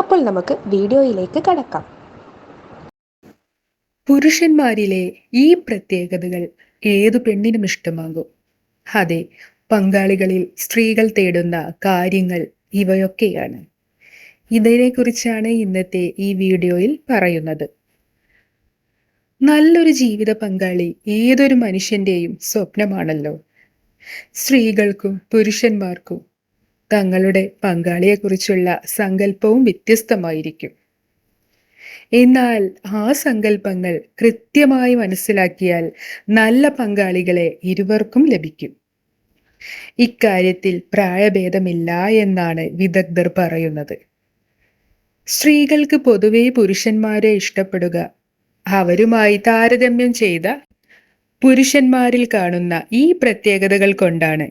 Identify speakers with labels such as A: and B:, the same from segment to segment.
A: അപ്പോൾ നമുക്ക് വീഡിയോയിലേക്ക് കടക്കാം.
B: പുരുഷന്മാരിലെ ഈ പ്രത്യേകതകൾ ഏതു പെണ്ണിനും ഇഷ്ടമാകും? അതെ പങ്കാളികളിൽ സ്ത്രീകൾ തേടുന്ന കാര്യങ്ങൾ ഇവയൊക്കെയാണ്. ഇതിനെക്കുറിച്ചാണ് ഇന്നത്തെ ഈ വീഡിയോയിൽ പറയുന്നത്. നല്ലൊരു ജീവിത പങ്കാളി ഏതൊരു മനുഷ്യന്റെയും സ്വപ്നമാണല്ലോ. സ്ത്രീകൾക്കും പുരുഷന്മാർക്കും തങ്ങളുടെ പങ്കാളിയെക്കുറിച്ചുള്ള സങ്കല്പവും വ്യത്യസ്തമായിരിക്കും. എന്നാൽ ആ സങ്കല്പങ്ങൾ കൃത്യമായി മനസ്സിലാക്കിയാൽ നല്ല പങ്കാളികളെ ഇരുവർക്കും ലഭിക്കും. ഇക്കാര്യത്തിൽ പ്രായഭേദമില്ല എന്നാണ് വിദഗ്ധർ പറയുന്നത്. സ്ത്രീകൾക്ക് പൊതുവെ പുരുഷന്മാരെ ഇഷ്ടപ്പെടുക അവരുമായി താരതമ്യം ചെയ്ത പുരുഷന്മാരിൽ കാണുന്ന ഈ പ്രത്യേകതകൾ കൊണ്ടാണ്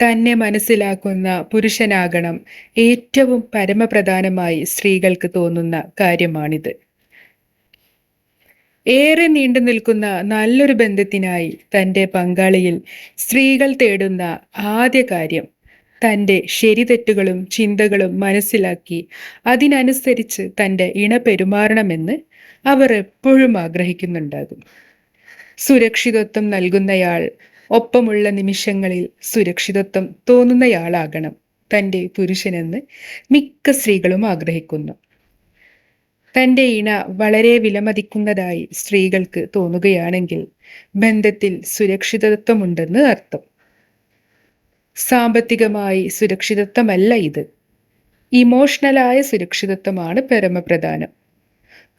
B: തന്നെ മനസ്സിലാക്കുന്ന പുരുഷനാകണം ഏറ്റവും പരമപ്രധാനമായി സ്ത്രീകൾക്ക് തോന്നുന്ന കാര്യമാണിത്. ഏറെ നീണ്ടു നിൽക്കുന്ന നല്ലൊരു ബന്ധത്തിനായി തന്റെ പങ്കാളിയിൽ സ്ത്രീകൾ തേടുന്ന ആദ്യ കാര്യം തന്റെ ശരിതെറ്റുകളും ചിന്തകളും മനസ്സിലാക്കി അതിനനുസരിച്ച് തന്റെ ഇണ പെരുമാറണമെന്ന് അവർ എപ്പോഴും ആഗ്രഹിക്കുന്നുണ്ടാകും. സുരക്ഷിതത്വം നൽകുന്നയാൾ ഒപ്പമുള്ള നിമിഷങ്ങളിൽ സുരക്ഷിതത്വം തോന്നുന്നയാളാകണം തന്റെ പുരുഷനെന്ന് മിക്ക സ്ത്രീകളും ആഗ്രഹിക്കുന്നു. തന്റെ ഇണ വളരെ വിലമതിക്കുന്നതായി സ്ത്രീകൾക്ക് തോന്നുകയാണെങ്കിൽ ബന്ധത്തിൽ സുരക്ഷിതത്വമുണ്ടെന്ന് അർത്ഥം. സാമ്പത്തികമായി സുരക്ഷിതത്വമല്ല ഇത്. ഇമോഷണലായ സുരക്ഷിതത്വമാണ് പരമപ്രധാനം.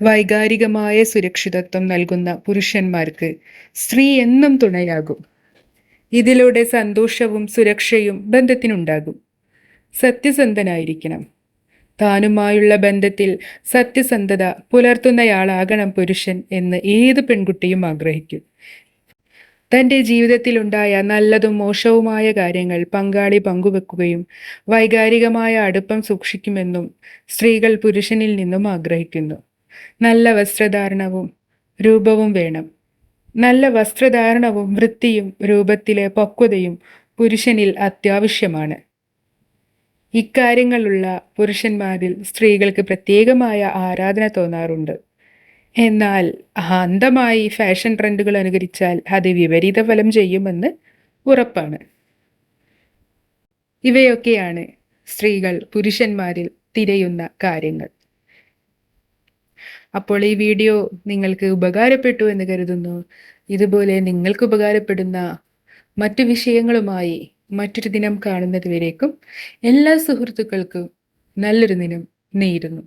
B: വൈകാരികമായ സുരക്ഷിതത്വം നൽകുന്ന പുരുഷന്മാർക്ക് സ്ത്രീ എന്നും തുണയാകും. ഇതിലൂടെ സന്തോഷവും സുരക്ഷയും ബന്ധത്തിനുണ്ടാകും. സത്യസന്ധനായിരിക്കണം. താനുമായുള്ള ബന്ധത്തിൽ സത്യസന്ധത പുലർത്തുന്നയാളാകണം പുരുഷൻ എന്ന് ഏത് പെൺകുട്ടിയും ആഗ്രഹിക്കും. തന്റെ ജീവിതത്തിലുണ്ടായ നല്ലതും മോശവുമായ കാര്യങ്ങൾ പങ്കാളി പങ്കുവെക്കുകയും വൈകാരികമായ അടുപ്പം സൂക്ഷിക്കുമെന്നും സ്ത്രീകൾ പുരുഷനിൽ നിന്നും ആഗ്രഹിക്കുന്നു. നല്ല വസ്ത്രധാരണവും രൂപവും വേണം. നല്ല വസ്ത്രധാരണവും വൃത്തിയും രൂപത്തിലെ പക്വതയും പുരുഷനിൽ അത്യാവശ്യമാണ്. ഇക്കാര്യങ്ങളുള്ള പുരുഷന്മാരിൽ സ്ത്രീകൾക്ക് പ്രത്യേകമായ ആരാധന തോന്നാറുണ്ട്. എന്നാൽ അന്ധമായി ഫാഷൻ ട്രെൻഡുകൾ അനുകരിച്ചാൽ അത് വിപരീത ഫലം ചെയ്യുമെന്ന് ഉറപ്പാണ്. ഇവയൊക്കെയാണ് സ്ത്രീകൾ പുരുഷന്മാരിൽ തിരയുന്ന കാര്യങ്ങൾ. അപ്പോൾ ഈ വീഡിയോ നിങ്ങൾക്ക് ഉപകാരപ്പെട്ടു എന്ന് കരുതുന്നു. ഇതുപോലെ നിങ്ങൾക്ക് ഉപകാരപ്പെടുന്ന മറ്റു വിഷയങ്ങളുമായി മറ്റൊരു ദിനം കാണുന്നത് വരേക്കും എല്ലാ സുഹൃത്തുക്കൾക്കും നല്ലൊരു ദിനം നേരുന്നു.